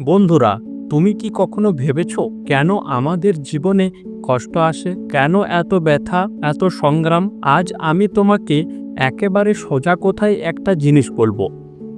বন্ধুরা, তুমি কি কখনো ভেবেছো কেন আমাদের জীবনে কষ্ট আসে? কেন এত ব্যথা, এত সংগ্রাম? আজ আমি তোমাকে একেবারে সোজা কথায় একটা জিনিস বলব।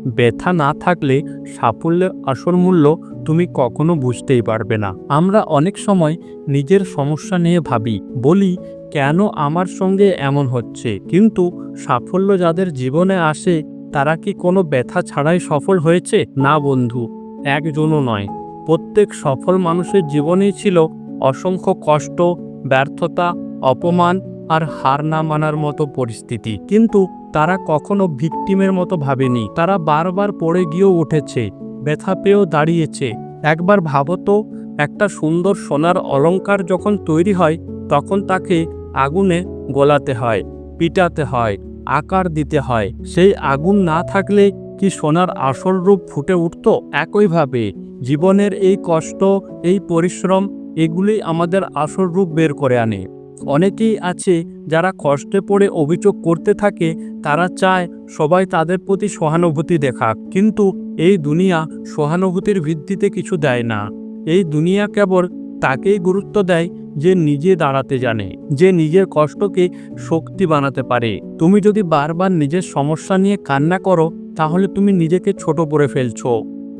ব্যথা না থাকলে সাফল্যের আসল মূল্য তুমি কখনো বুঝতেই পারবে না। আমরা অনেক সময় নিজের সমস্যা নিয়ে ভাবি, বলি, কেন আমার সঙ্গে এমন হচ্ছে? কিন্তু সাফল্য যাদের জীবনে আসে, তারা কি কোনো ব্যথা ছাড়াই সফল হয়েছে? না, বন্ধু। একজনও নয়। প্রত্যেক সফল মানুষের জীবনেই ছিল অসংখ্য কষ্ট, ব্যর্থতা, অপমান আর হার না মানার মতো পরিস্থিতি। কিন্তু তারা কখনো ভিকটিমের মতো ভাবেনি। তারা বারবার পড়ে গিয়েও উঠেছে, ব্যথা পেয়েও দাঁড়িয়েছে। একবার ভাবতো, একটা সুন্দর সোনার অলঙ্কার যখন তৈরি হয়, তখন তাকে আগুনে গলাতে হয়, পিটাতে হয়, আকার দিতে হয়। সেই আগুন না থাকলে কি সোনার আসল রূপ ফুটে উঠত? একইভাবে জীবনের এই কষ্ট, এই পরিশ্রম, এগুলি আমাদের আসল রূপ বের করে আনে। অনেকেই আছে যারা কষ্টে পড়ে অভিযোগ করতে থাকে, তারা চায় সবাই তাদের প্রতি সহানুভূতি দেখাক। কিন্তু এই দুনিয়া সহানুভূতির ভিত্তিতে কিছু দেয় না। এই দুনিয়া কেবল তাকেই গুরুত্ব দেয় যে নিজে দাঁড়াতে জানে, যে নিজের কষ্টকে শক্তি বানাতে পারে। তুমি যদি বারবার নিজের সমস্যা নিয়ে কান্না করো তাহলে তুমি নিজেকে ছোট করে ফেলছ।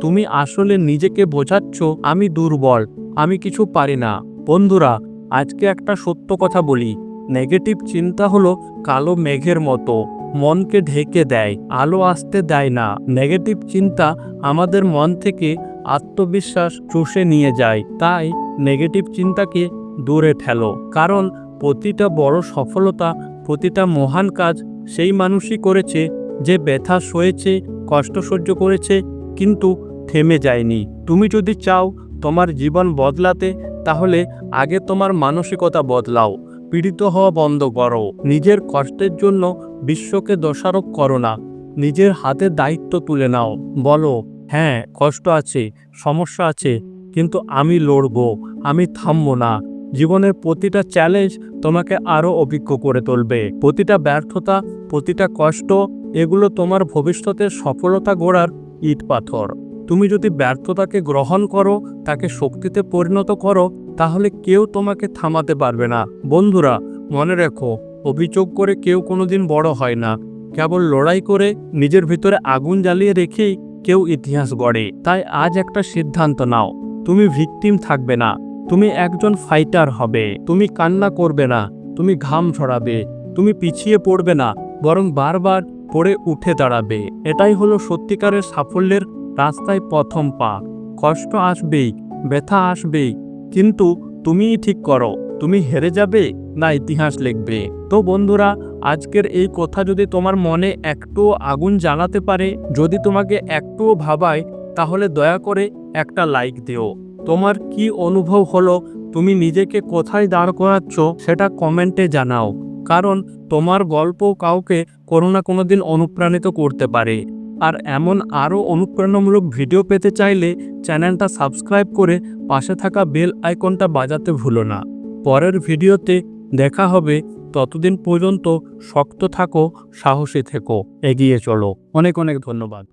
তুমি আসলে নিজেকে বোঝাচ্ছ, আমি দুর্বল, আমি কিছু পারি না। বন্ধুরা, আজকে একটা সত্য কথা বলি। নেগেটিভ চিন্তা হলো কালো মেঘের মতো। মনকে ঢেকে দেয়, আলো আসতে দেয় না। নেগেটিভ চিন্তা আমাদের মন থেকে আত্মবিশ্বাস চষে নিয়ে যায়। তাই নেগেটিভ চিন্তাকে দূরে ঠেলো। কারণ প্রতিটা বড় সফলতা, প্রতিটা মহান কাজ সেই মানুষই করেছে যে ব্যথা সয়েছে, কষ্ট সহ্য করেছে, কিন্তু থেমে যায়নি। তুমি যদি চাও তোমার জীবন বদলাতে, তাহলে আগে তোমার মানসিকতা বদলাও। পীড়িত হওয়া বন্ধ করো। নিজের কষ্টের জন্য বিশ্বকে দোষারোপ করো না। নিজের হাতে দায়িত্ব তুলে নাও। বলো হ্যাঁ কষ্ট আছে, সমস্যা আছে, কিন্তু আমি লড়বো, আমি থামবো না। জীবনের প্রতিটা চ্যালেঞ্জ তোমাকে আরও অভিজ্ঞ করে তুলবে। প্রতিটা ব্যর্থতা, প্রতিটা কষ্ট এগুলো তোমার ভবিষ্যতের সফলতা গড়ার ইট পাথর। তুমি যদি ব্যর্থতাকে গ্রহণ করো, তাকে শক্তিতে পরিণত করো, তাহলে কেউ তোমাকে থামাতে পারবে না। বন্ধুরা, মনে রেখো, অভিযোগ করে কেউ কোনোদিন বড় হয় না। কেবল লড়াই করে নিজের ভিতরে আগুন জ্বালিয়ে রেখেই কেউ ইতিহাস গড়ে। তাই আজ একটা সিদ্ধান্ত নাও, তুমি ভিকটিম থাকবে না। তুমি একজন ফাইটার হবে। তুমি কান্না করবে না। তুমি ঘাম ছড়াবে। তুমি পিছিয়ে পড়বে না। বরং বারবার পড়ে উঠে দাঁড়াবে। এটাই হলো সত্যিকারের সাফল্যের রাস্তায় প্রথম পা। কষ্ট আসবেই, ব্যথা আসবেই। কিন্তু তুমিই ঠিক করো, তুমি হেরে যাবে না ইতিহাস লিখবে। তো বন্ধুরা, আজকের এই কথা যদি তোমার মনে একটুও আগুন জ্বালাতে পারে, যদি তোমাকে একটুও ভাবায়, তাহলে দয়া করে একটা লাইক দিও। তোমার কি অনুভব হলো, তুমি নিজেকে কোথায় দাঁড় করাচ্ছ, সেটা কমেন্টে জানাও। কারণ তোমার গল্প কাউকে কোনো না কোনো দিন অনুপ্রাণিত করতে পারে। আর এমন আরও অনুপ্রেরণামূলক ভিডিও পেতে চাইলে চ্যানেলটা সাবস্ক্রাইব করে পাশে থাকা বেল আইকনটা বাজাতে ভুলো না। পরের ভিডিওতে দেখা হবে। ততদিন পর্যন্ত শক্ত থাকো, সাহসী থেকো। এগিয়ে চলো। অনেক অনেক ধন্যবাদ।